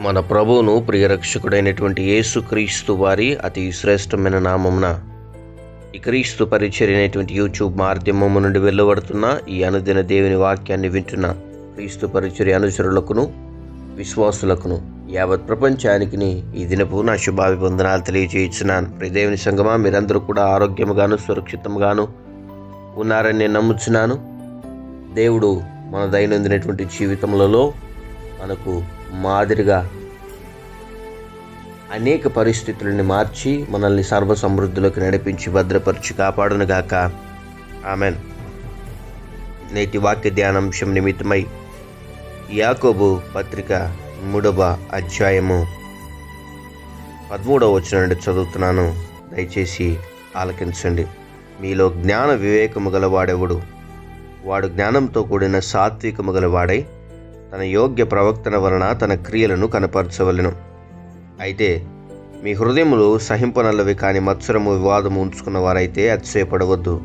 మన ప్రభువును ప్రియరక్షకుడైనటువంటి యేసుక్రీస్తు వారి అతి శ్రేష్టమైన నామమున ఈ క్రీస్తు పరిచర్య అనేటువంటి యూట్యూబ్ మాధ్యమము నుండి వెళ్ళబడుతున్న ఈ అనుదిన దేవుని వాక్యాన్ని వింటున్న క్రీస్తు పరిచర్య అనుచరులకును విశ్వాసులకును యావత్ ప్రపంచానికి ఈ దినపు నా శుభాభివందనాలు తెలియజేయించున్నాను. ప్రియదేవుని సంగమా మీరందరూ కూడా ఆరోగ్యముగాను సురక్షితంగాను ఉన్నారని నేను నమ్ముచున్నాను. దేవుడు మన దైనందినటువంటి జీవితములలో మనకు మాదిరిగా అనేక పరిస్థితులను మార్చి మనల్ని సర్వ సమృద్ధిలోకి నడిపించి భద్రపరిచి కాపాడునుగాక ఆమెన్. నేటి వాక్య ధ్యానాంశం నిమిత్తమై యాకోబు పత్రిక మూడవ అధ్యాయము పదమూడవ వచ్చిన నుండి చదువుతున్నాను. దయచేసి ఆలకించండి. మీలో జ్ఞాన వివేకము గలవాడెవడు? వాడు జ్ఞానంతో కూడిన సాత్వికము గలవాడై తన యోగ్య ప్రవక్తన వలన తన క్రియలను కనపరచవలెను. అయితే మీ హృదయములు సహింపనల్లవి కాని మత్సరము వివాదము ఉంచుకున్న వారైతే అతిశయపడవద్దు.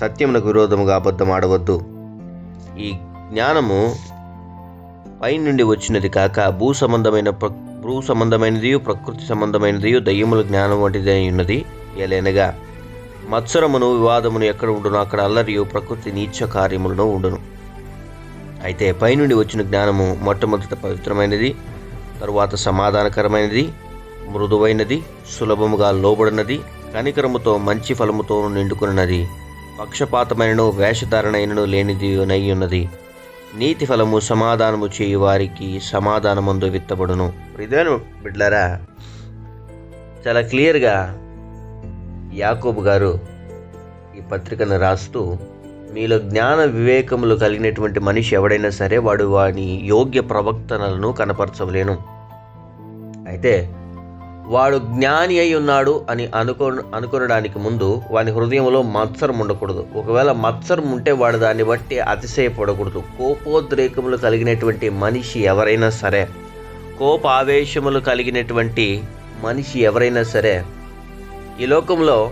సత్యమునకు విరోధముగా అబద్ధం ఆడవద్దు. ఈ జ్ఞానము పై నుండి వచ్చినది కాక భూ సంబంధమైన ప్ర భూ సంబంధమైనది ప్రకృతి సంబంధమైనది దయ్యముల జ్ఞానం వంటిది ఉన్నది ఏలైనగా. మత్సరమును వివాదమును ఎక్కడ ఉండును అక్కడ అల్లరియు ప్రకృతి నీచ కార్యములను ఉండును. అయితే పైనుండి వచ్చిన జ్ఞానము మొట్టమొదట పవిత్రమైనది తరువాత సమాధానకరమైనది మృదువైనది సులభముగా లోబడినది కనికరముతో మంచి ఫలముతో నిండుకున్నది పక్షపాతమైనను వేషధారణైనను లేనిది ఉన్నది. నీతి ఫలము సమాధానము చేయు వారికి సమాధానమందు విత్తబడును. ఇదేను బిడ్లరా చాలా క్లియర్గా యాకోబు గారు ఈ పత్రికను రాస్తూ మీలో జ్ఞాన వివేకములు కలిగినటువంటి మనిషి ఎవడైనా సరే వాడు వాని యోగ్య ప్రవక్తనలను కనపరచవలేను. అయితే వాడు జ్ఞాని అయి ఉన్నాడు అని అనుకో అనుకునడానికి ముందు వాని హృదయంలో మత్సరం ఉండకూడదు. ఒకవేళ మత్సరం ఉంటే వాడు దాన్ని బట్టి అతిశయపడకూడదు. కోపోద్రేకములు కలిగినటువంటి మనిషి ఎవరైనా సరే కోప ఆవేశములు కలిగినటువంటి మనిషి ఎవరైనా సరే ఈ లోకంలో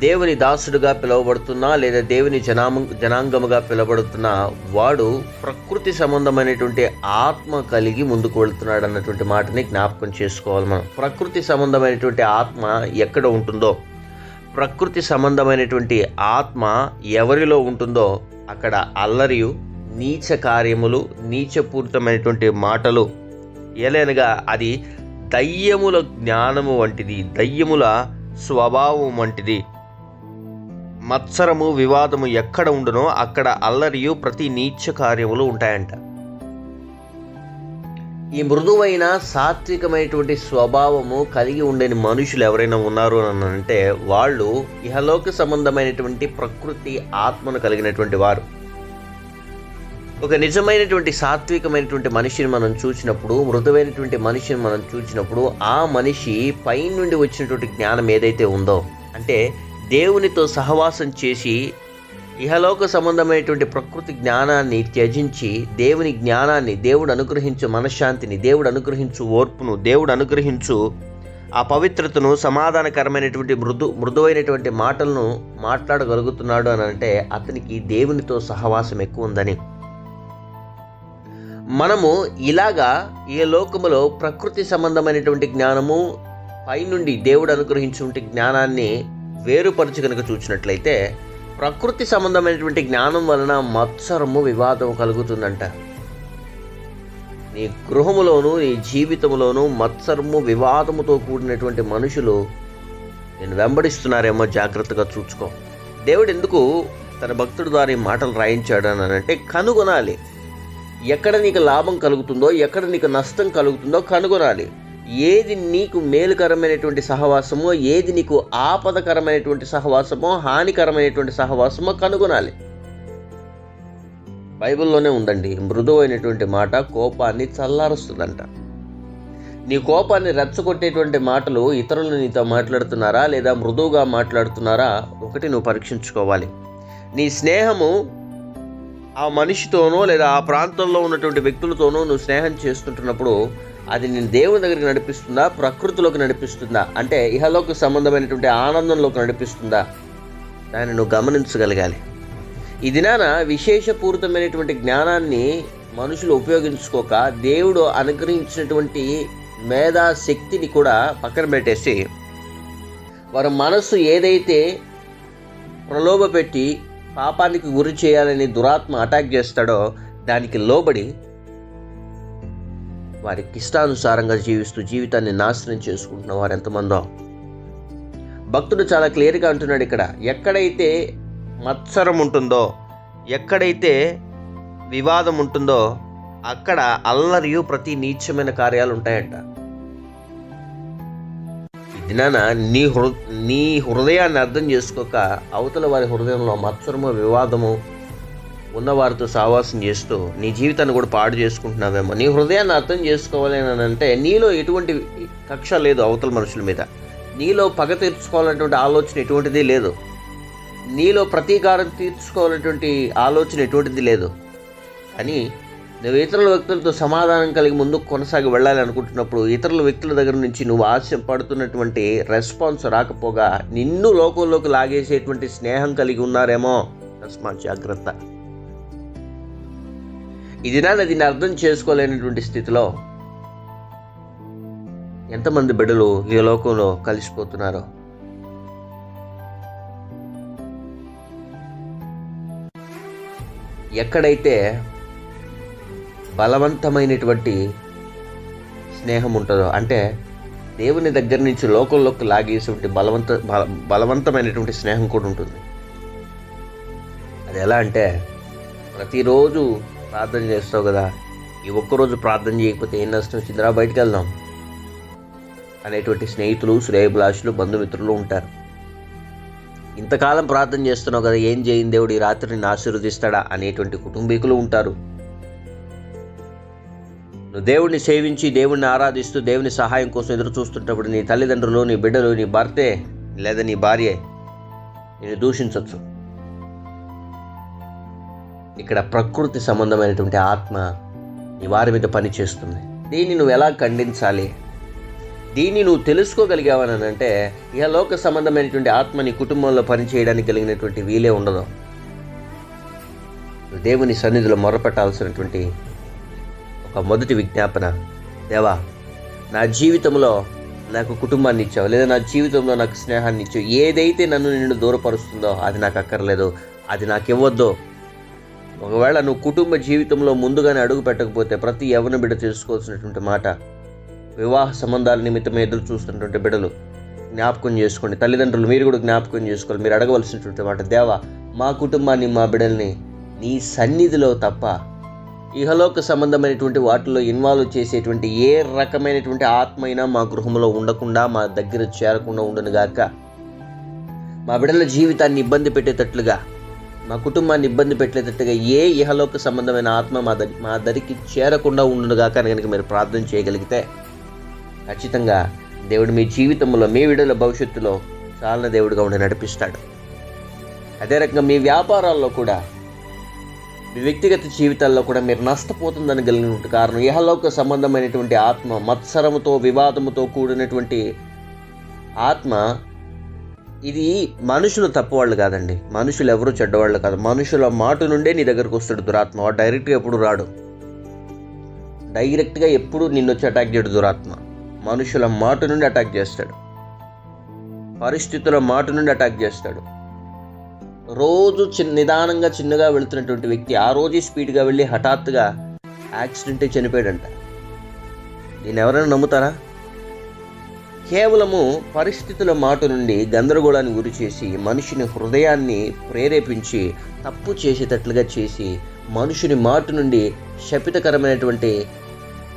దేవుని దాసుడుగా పిలువబడుతున్నా లేదా దేవుని జనామ జనాంగముగా పిలువబడుతున్న వాడు ప్రకృతి సంబంధమైనటువంటి ఆత్మ కలిగి ముందుకు వెళుతున్నాడు అన్నటువంటి మాటని జ్ఞాపకం చేసుకోవాలి మనం. ప్రకృతి సంబంధమైనటువంటి ఆత్మ ఎక్కడ ఉంటుందో ప్రకృతి సంబంధమైనటువంటి ఆత్మ ఎవరిలో ఉంటుందో అక్కడ అల్లరియు నీచ కార్యములు నీచపూరితమైనటువంటి మాటలు ఎలైనగా అది దయ్యముల జ్ఞానము వంటిది దయ్యముల స్వభావం వంటిది. మత్సరము వివాదము ఎక్కడ ఉండునో అక్కడ అల్లరియు ప్రతి నీచ కార్యములు ఉంటాయంట. ఈ మృదువైన సాత్వికమైనటువంటి స్వభావము కలిగి ఉండని మనుషులు ఎవరైనా ఉన్నారు అని అంటే వాళ్ళు ఇహలోక సంబంధమైనటువంటి ప్రకృతి ఆత్మను కలిగినటువంటి వారు. ఒక నిజమైనటువంటి సాత్వికమైనటువంటి మనిషిని మనం చూసినప్పుడు మృదువైనటువంటి మనిషిని మనం చూసినప్పుడు ఆ మనిషి పైనుండి వచ్చినటువంటి జ్ఞానం ఏదైతే ఉందో అంటే దేవునితో సహవాసం చేసి ఇహలోక సంబంధమైనటువంటి ప్రకృతి జ్ఞానాన్ని త్యజించి దేవుని జ్ఞానాన్ని దేవుడు అనుగ్రహించు మనశ్శాంతిని దేవుడు అనుగ్రహించు ఓర్పును దేవుడు అనుగ్రహించు ఆ పవిత్రతను సమాధానకరమైనటువంటి మృదు మృదువైనటువంటి మాటలను మాట్లాడగలుగుతున్నాడు అని అంటే అతనికి దేవునితో సహవాసం ఎక్కువ ఉందని. మనము ఇలాగా ఈ లోకములో ప్రకృతి సంబంధమైనటువంటి జ్ఞానము పైనుండి దేవుడు అనుగ్రహించుకుంటే జ్ఞానాన్ని వేరుపరచి కనుక చూసినట్లయితే ప్రకృతి సంబంధమైనటువంటి జ్ఞానం వలన మత్సరము వివాదం కలుగుతుందంట. నీ గృహములోను నీ జీవితంలోను మత్సరము వివాదముతో కూడినటువంటి మనుషులు నేను వెంబడిస్తున్నారేమో జాగ్రత్తగా చూసుకో. దేవుడు ఎందుకు తన భక్తుడు ద్వారా ఈ మాటలు రాయించాడు అని అంటే కనుగొనాలి. ఎక్కడ నీకు లాభం కలుగుతుందో ఎక్కడ నీకు నష్టం కలుగుతుందో కనుగొనాలి. ఏది నీకు మేలుకరమైనటువంటి సహవాసమో ఏది నీకు ఆపదకరమైనటువంటి సహవాసమో హానికరమైనటువంటి సహవాసమో కనుగొనాలి. బైబిల్లోనే ఉందండి మృదువైనటువంటి మాట కోపాన్ని చల్లారుస్తుందంట. నీ కోపాన్ని రెచ్చగొట్టేటువంటి మాటలు ఇతరులు నీతో మాట్లాడుతున్నారా లేదా మృదువుగా మాట్లాడుతున్నారా? ఒకటి నువ్వు పరీక్షించుకోవాలి. నీ స్నేహము ఆ మనిషితోనో లేదా ఆ ప్రాంతంలో ఉన్నటువంటి వ్యక్తులతోనో నువ్వు స్నేహం చేస్తుంటున్నప్పుడు అది నేను దేవుని దగ్గరికి నడిపిస్తుందా? ప్రకృతిలోకి నడిపిస్తుందా? అంటే ఇహలోకి సంబంధమైనటువంటి ఆనందంలోకి నడిపిస్తుందా? దాన్ని నువ్వు గమనించగలగాలి. ఈ దినాన విశేషపూరితమైనటువంటి జ్ఞానాన్ని మనుషులు ఉపయోగించుకోక దేవుడు అనుగ్రహించినటువంటి మేధా శక్తిని కూడా పక్కన పెట్టేసి వారి మనస్సు ఏదైతే ప్రలోభ పెట్టి పాపానికి గురి చేయాలని దురాత్మ అటాక్ చేస్తాడో దానికి లోబడి వారికి ఇష్టానుసారంగా జీవిస్తూ జీవితాన్ని నాశనం చేసుకుంటున్న వారు ఎంతమందో. భక్తుడు చాలా క్లియర్గా అంటున్నాడు ఇక్కడ ఎక్కడైతే మత్సరం ఉంటుందో ఎక్కడైతే వివాదం ఉంటుందో అక్కడ అల్లరియు ప్రతి నీచమైన కార్యాలు ఉంటాయంట ఇది నాన్న నీ హృ నీ హృదయాన్ని అర్థం చేసుకోక అవతల వారి హృదయంలో మత్సరము వివాదము ఉన్నవారితో సావాసం చేస్తూ నీ జీవితాన్ని కూడా పాడు చేసుకుంటున్నావేమో నీ హృదయాన్ని అర్థం చేసుకోవాలి అని అంటే నీలో ఎటువంటి కక్ష లేదు అవతల మనుషుల మీద. నీలో పగ తీర్చుకోవాలనేటువంటి ఆలోచన ఎటువంటిది లేదు. నీలో ప్రతీకారం తీర్చుకోవాలనేటువంటి ఆలోచన ఎటువంటిది లేదు. కానీ నువ్వు ఇతరుల వ్యక్తులతో సమాధానం కలిగి ముందుకు కొనసాగి వెళ్ళాలి అనుకుంటున్నప్పుడు ఇతరుల వ్యక్తుల దగ్గర నుంచి నువ్వు ఆశ పడుతున్నటువంటి రెస్పాన్స్ రాకపోగా నిన్ను లోకంలోకి లాగేసేటువంటి స్నేహం కలిగి ఉన్నారేమో. తస్మాత్ జాగ్రత్త. ఇది నా దీన్ని అర్థం చేసుకోలేనటువంటి స్థితిలో ఎంతమంది బిడ్డలు ఈ లోకంలో కలిసిపోతున్నారో? ఎక్కడైతే బలవంతమైనటువంటి స్నేహం ఉంటుందో అంటే దేవుని దగ్గర నుంచి లోకంలోకి లాగేసేటువంటి బలవంత బల- బలవంతమైనటువంటి స్నేహం కూడా ఉంటుంది. అది ఎలా అంటే ప్రతిరోజు ప్రార్థన చేస్తావు కదా. ఈ ఒక్కరోజు ప్రార్థన చేయకపోతే ఏం నష్టం వచ్చిందిరా బయటికి వెళ్దాం. అనేటువంటి స్నేహితులు శ్రేయభిలాషులు బంధుమిత్రులు ఉంటారు. ఇంతకాలం ప్రార్థన చేస్తున్నావు కదా ఏం చేయని దేవుడు? ఈ రాత్రిని ఆశీర్వదిస్తాడా? అనేటువంటి కుటుంబీకులు ఉంటారు. నువ్వు దేవుడిని సేవించి దేవుడిని ఆరాధిస్తూ దేవుని సహాయం కోసం ఎదురు చూస్తుంటప్పుడు నీ తల్లిదండ్రులు నీ బిడ్డలు నీ భర్తే లేదా నీ భార్యే నేను దూషించవచ్చు ఇక్కడ ప్రకృతి సంబంధమైనటువంటి ఆత్మ నీ వారి మీద పనిచేస్తుంది దీన్ని నువ్వు ఎలా ఖండించాలి? దీన్ని నువ్వు తెలుసుకోగలిగావని అంటే ఇక లోక సంబంధమైనటువంటి ఆత్మ నీ కుటుంబంలో పనిచేయడానికి కలిగినటువంటి వీలే ఉండదు. దేవుని సన్నిధిలో మొరపెట్టాల్సినటువంటి ఒక మొదటి విజ్ఞాపన దేవా నా జీవితంలో నాకు కుటుంబాన్ని ఇచ్చావు లేదా నా జీవితంలో నాకు స్నేహాన్ని ఇచ్చావు ఏదైతే నన్ను నిన్ను దూరపరుస్తుందో అది నాకు అక్కర్లేదు అది నాకు ఇవ్వద్దు ఒకవేళ నువ్వు కుటుంబ జీవితంలో ముందుగానే అడుగు పెట్టకపోతే ప్రతి యవన బిడ్డ చేసుకోవాల్సినటువంటి మాట. వివాహ సంబంధాల నిమిత్తం ఎదురు చూస్తున్నటువంటి బిడ్డలు జ్ఞాపకం చేసుకోండి. తల్లిదండ్రులు మీరు కూడా జ్ఞాపకం చేసుకోవాలి. మీరు అడగవలసినటువంటి మాట దేవా మా కుటుంబాన్ని మా బిడ్డల్ని నీ సన్నిధిలో తప్ప ఇహలోక సంబంధమైనటువంటి వాటిలో ఇన్వాల్వ్ చేసేటువంటి ఏ రకమైనటువంటి ఆత్మ అయినా మా గృహంలో ఉండకుండా మా దగ్గర చేరకుండా ఉండను గాక. మా బిడ్డల జీవితాన్ని ఇబ్బంది పెట్టేటట్లుగా మా కుటుంబాన్ని ఇబ్బంది పెట్టేటట్టుగా ఏ ఇహలోక సంబంధమైన ఆత్మ మా దరి మా దరికి చేరకుండా ఉండుగాక కనుక మీరు ప్రార్థన చేయగలిగితే ఖచ్చితంగా దేవుడు మీ జీవితంలో మీ విడుదల భవిష్యత్తులో చాలా దేవుడిగా ఉండి నడిపిస్తాడు. అదే రకంగా మీ వ్యాపారాల్లో కూడా మీ వ్యక్తిగత జీవితాల్లో కూడా మీరు నష్టపోతుందని కలిగినటువంటి కారణం ఇహలోక సంబంధమైనటువంటి ఆత్మ మత్సరముతో వివాదముతో కూడినటువంటి ఆత్మ ఇది మనుషులు తప్పవాళ్ళు కాదండి. మనుషులు ఎవరు చెడ్డవాళ్ళు కాదు. మనుషుల మాట నుండే నీ దగ్గరకు వస్తాడు దురాత్మ. డైరెక్ట్గా ఎప్పుడు రాడు? డైరెక్ట్గా ఎప్పుడు నిన్ను వచ్చి అటాక్ చేయడు దురాత్మ. మనుషుల మాట నుండి అటాక్ చేస్తాడు. పరిస్థితుల మాట నుండి అటాక్ చేస్తాడు. రోజు చిన్న నిదానంగా చిన్నగా వెళుతున్నటువంటి వ్యక్తి ఆ రోజు స్పీడ్గా వెళ్ళి హఠాత్తుగా యాక్సిడెంటే చనిపోయాడంట. దీన్ని ఎవరైనా నమ్ముతారా? కేవలము పరిస్థితుల మాట నుండి గందరగోళాన్ని గురి చేసి మనిషిని హృదయాన్ని ప్రేరేపించి తప్పు చేసేటట్లుగా చేసి మనుషుని మాట నుండి శపితకరమైనటువంటి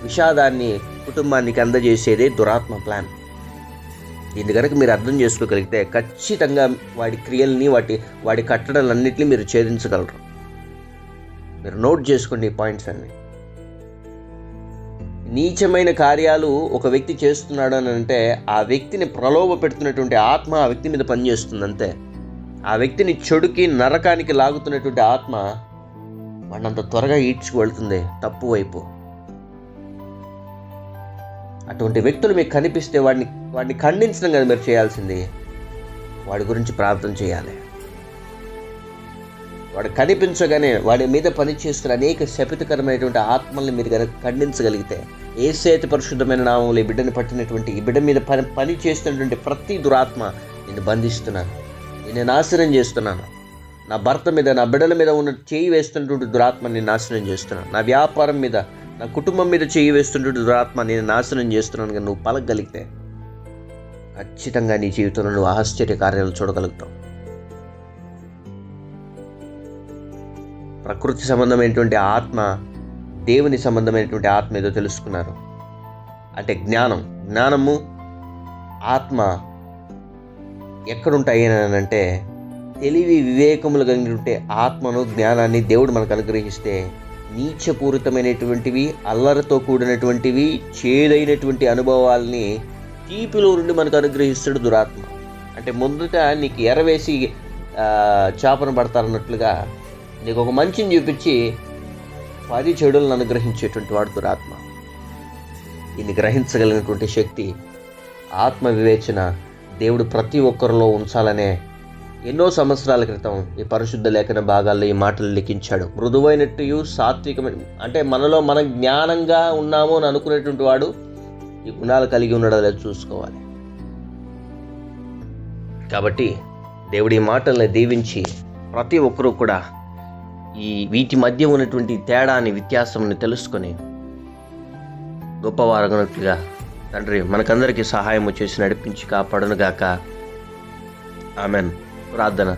విషాదాన్ని కుటుంబానికి అందజేసేదే దురాత్మ ప్లాన్ దీన్ని కనుక మీరు అర్థం చేసుకోగలిగితే ఖచ్చితంగా వాడి క్రియల్ని వాటి వాడి కట్టడాలన్నింటినీ మీరు ఛేదించగలరు. మీరు నోట్ చేసుకోండి ఈ పాయింట్స్ అన్ని. నీచమైన కార్యాలు ఒక వ్యక్తి చేస్తున్నాడు అని అంటే ఆ వ్యక్తిని ప్రలోభ పెడుతున్నటువంటి ఆత్మ ఆ వ్యక్తి మీద పనిచేస్తుంది అంతే. ఆ వ్యక్తిని చెడుకి నరకానికి లాగుతున్నటువంటి ఆత్మ వాడినంత త్వరగా ఈడ్చుకు వెళ్తుంది తప్పు వైపు. అటువంటి వ్యక్తులు మీకు కనిపిస్తే వాడిని వాడిని ఖండించడం కదా మీరు చేయాల్సింది. వాడి గురించి ప్రార్థన చేయాలి. వాడు కనిపించగానే వాడి మీద పనిచేస్తున్న అనేక శపితకరమైనటువంటి ఆత్మల్ని మీరు కనుక ఖండించగలిగితే ఏ సేతి పరిశుద్ధమైన నామంలో ఈ బిడ్డను పట్టినటువంటి ఈ బిడ్డ మీద పని పని చేస్తున్నటువంటి ప్రతి దురాత్మ నేను బంధిస్తున్నాను. నేను నాశనం చేస్తున్నాను. నా భర్త మీద నా బిడ్డల మీద ఉన్న చేయి వేస్తున్నటువంటి దురాత్మ నేను నాశనం చేస్తున్నాను. నా వ్యాపారం మీద నా కుటుంబం మీద చేయి వేస్తున్నటువంటి దురాత్మ నేను నాశనం చేస్తున్నాను. కానీ నువ్వు పలకగలిగితే ఖచ్చితంగా నీ జీవితంలో నువ్వు ఆశ్చర్య కార్యాలు చూడగలుగుతావు. ప్రకృతి సంబంధమైనటువంటి ఆత్మ దేవుని సంబంధమైనటువంటి ఆత్మ ఏదో తెలుసుకున్నారు. అంటే జ్ఞానం. జ్ఞానము ఆత్మ ఎక్కడుంటాయి అంటే తెలివి వివేకములు కలిగినటువంటి ఆత్మను జ్ఞానాన్ని దేవుడు మనకు అనుగ్రహిస్తే నీచపూరితమైనటువంటివి అల్లరితో కూడినటువంటివి చేదైనటువంటి అనుభవాల్ని తీపిలో నుండి మనకు అనుగ్రహిస్తాడు దురాత్మ. అంటే ముందుట నీకు ఎరవేసి చేపను పడతారన్నట్లుగా నీకు ఒక మంచిని చూపించి పది చెడులను అనుగ్రహించేటువంటి వాడు దురాత్మ. ఇది గ్రహించగలిగినటువంటి శక్తి ఆత్మ వివేచన దేవుడు ప్రతి ఒక్కరిలో ఉంచాలనే ఎన్నో సంవత్సరాల క్రితం ఈ పరిశుద్ధ లేఖన భాగాల్లో ఈ మాటలు లిఖించాడు. మృదువైనట్టు సాత్వికమైన అంటే మనలో మనం జ్ఞానంగా ఉన్నాము అని అనుకునేటువంటి వాడు ఈ గుణాలు కలిగి ఉన్నాడో లేదో చూసుకోవాలి. కాబట్టి దేవుడి ఈ మాటల్ని దీవించి ప్రతి ఒక్కరూ కూడా ఈ వీటి మధ్య ఉన్నటువంటి తేడాని వ్యత్యాసంని తెలుసుకొని గొప్పవారగనట్లుగా తండ్రి మనకందరికీ సహాయం చేసి నడిపించి కాపాడును గాక ఆమెన్. ప్రార్థన.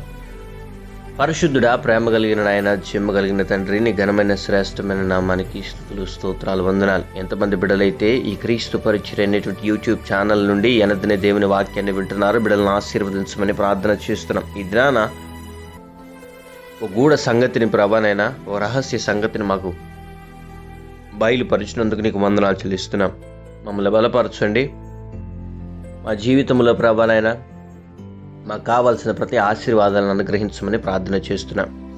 పరిశుద్ధుడా ప్రేమ కలిగిన నాయన చెమ్మ కలిగిన తండ్రిని ఘనమైన శ్రేష్టమైన నామానికి స్థుతులు స్తోత్రాలు వందనాలు. ఎంతమంది బిడ్డలైతే ఈ క్రీస్తు పరిచయం అనేటువంటి యూట్యూబ్ ఛానల్ నుండి ఎనదిన దేవుని వాక్యాన్ని వింటున్నారు బిడలను ఆశీర్వదించమని ప్రార్థన చేస్తున్నాం. ఈ దినాన ఓ గూఢ సంగతిని ప్రభానైనా ఓ రహస్య సంగతిని మాకు బయలుపరిచినందుకు నీకు వందనాలు చెల్లిస్తున్నాం. మమ్మల్ని బలపరచండి. మా జీవితంలో ప్రభానైనా మాకు కావాల్సిన ప్రతి ఆశీర్వాదాలను అనుగ్రహించమని ప్రార్థన చేస్తున్నాం.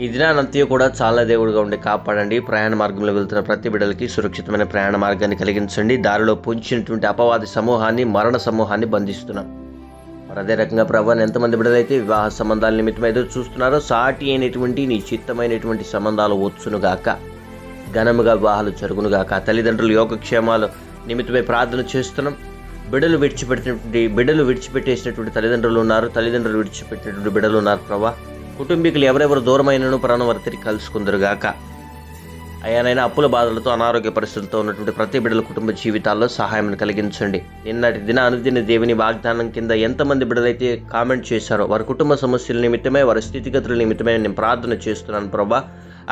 ఈ దినానంతయు కూడా చాలా దేవుడిగా ఉండి కాపాడండి. ప్రయాణ మార్గంలో వెళ్తున్న ప్రతి బిడ్డలకి సురక్షితమైన ప్రయాణ మార్గాన్ని కలిగించండి. దారిలో పొంచినటువంటి అపవాది సమూహాన్ని మరణ సమూహాన్ని బంధిస్తున్నాం. మరి అదే రకంగా ప్రభావం ఎంతమంది బిడ్డలైతే వివాహ సంబంధాల నిమిత్తం ఎదురు చూస్తున్నారో సాటి అయినటువంటి నిశ్చిత్తమైనటువంటి సంబంధాలు సంబంధాలు వచ్చునుగాక ఘనముగా వివాహాలు జరుగునుగాక తల్లిదండ్రుల యోగక్షేమాలు నిమిత్తమై ప్రార్థన చేస్తున్నాం. బిడ్డలు విడిచిపెట్టినటువంటి బిడ్డలు విడిచిపెట్టేసినటువంటి తల్లిదండ్రులు ఉన్నారు తల్లిదండ్రులు విడిచిపెట్టినటువంటి బిడ్డలు ఉన్నారు ప్రభా. కుటుంబీకులు ఎవరెవరు దూరమైనను ప్రాణవారు తిరిగి కలుసుకుందరుగాక అయ్యానైనా అప్పుల బాధలతో అనారోగ్య పరిస్థితులతో ఉన్నటువంటి ప్రతి బిడ్డల కుటుంబ జీవితాల్లో సహాయం కలిగించండి. నిన్నటి దిన అనుదిన దేవుని వాగ్దానం కింద ఎంతమంది బిడ్డలైతే కామెంట్ చేశారో వారి కుటుంబ సమస్యల నిమిత్తమే వారి స్థితిగతుల నిమిత్తమే నేను ప్రార్థన చేస్తున్నాను ప్రభా.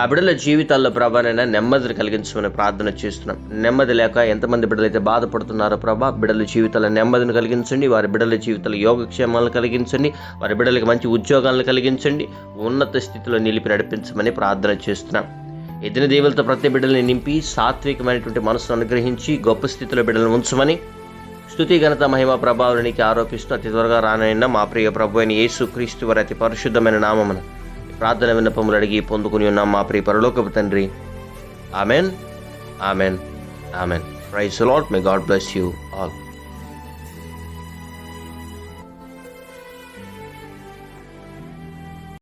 ఆ బిడ్డల జీవితాల్లో ప్రభానైనా నెమ్మదిని కలిగించమని ప్రార్థన చేస్తున్నాం నెమ్మది లేక ఎంతమంది బిడ్డలైతే బాధపడుతున్నారో ప్రభా బిడ్డల జీవితాల నెమ్మదిని కలిగించండి వారి బిడ్డల జీవితాల యోగక్షేమాలను కలిగించండి వారి బిడ్డలకి మంచి ఉద్యోగాలను కలిగించండి ఉన్నత స్థితిలో నిలిపి నడిపించమని ప్రార్థన చేస్తున్నాం ఎదిన దేవులతో ప్రతి బిడ్డల్ని నింపి సాత్వికమైనటువంటి మనసును అనుగ్రహించి గొప్ప స్థితిలో బిడ్డలను ఉంచమని స్థుతి ఘనత మహిమ ప్రభావానికి ఆరోపిస్తూ అతి త్వరగా రానైన మా ప్రియ ప్రభు అయిన యేసు క్రీస్తు వారి అతి పరిశుద్ధమైన నామమున ప్రార్థన విన్నపములు అడిగి పొందుకుని ఉన్నాం మా ప్రియ పరలోకపు తండ్రి. Amen. Amen. Amen. Praise lord may God bless you all.